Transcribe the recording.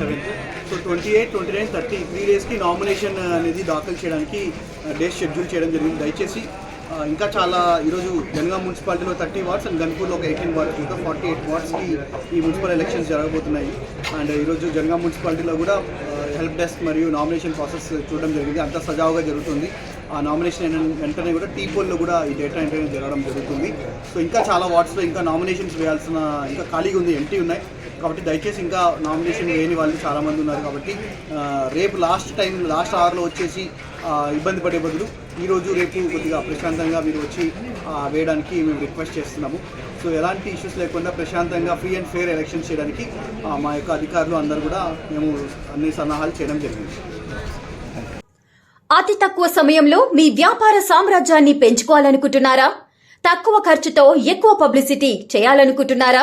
So twenty eight twenty nine thirty three డేస్కి nomination అనేది దాఖలు చేయడానికి uh, డేస్ షెడ్యూల్ చేయడం జరిగింది. దయచేసి uh, ఇంకా చాలా ఈరోజు జనగాం మున్సిపాలిటీలో థర్టీ వార్డ్స్ అండ్ గన్పూర్లో ఒక ఎయిటీన్ వార్డ్స్ ఇంకా ఫార్టీ ఎయిట్ వార్డ్స్కి ఈ మున్సిపల్ ఎలక్షన్స్ జరగబోతున్నాయి. అండ్ ఈరోజు జనగాం మున్సిపాలిటీలో కూడా uh, హెల్ప్ డెస్క్ మరియు నామినేషన్ ప్రాసెస్ చూడడం జరిగింది. అంతా సజావుగా జరుగుతుంది. ఆ నామినేషన్ వెంటనే కూడా టీ పోల్లో కూడా ఈ డేటా ఎంట్రీ జరగడం జరుగుతుంది. సో ఇంకా చాలా వార్డ్స్లో ఇంకా నామినేషన్స్ వేయాల్సిన ఇంకా ఖాళీగా ఉంది ఎంటీ ఉన్నాయి. కాబట్టి దయచేసి ఇంకా నామినేషన్ లేని వాళ్ళు చాలామంది ఉన్నారు కాబట్టి రేపు లాస్ట్ టైం లాస్ట్ అవర్లో వచ్చేసి ఇబ్బంది పడే బదులు ఈరోజు రేపు కొద్దిగా ప్రశాంతంగా మీరు వచ్చి వేయడానికి మేము రిక్వెస్ట్ చేస్తున్నాము. సో ఎలాంటి ఇష్యూస్ లేకుండా ప్రశాంతంగా ఫ్రీ అండ్ ఫెయిర్ ఎలక్షన్ చేయడానికి మా యొక్క అధికారులు అందరూ కూడా మేము అన్ని సన్నాహాలు చేయడం జరిగింది. అతి తక్కువ సమయంలో మీ వ్యాపార సామ్రాజ్యాన్ని పెంచుకోవాలనుకుంటున్నారా? తక్కువ ఖర్చుతో ఎక్కువ పబ్లిసిటీ చేయాలనుకుంటున్నారా?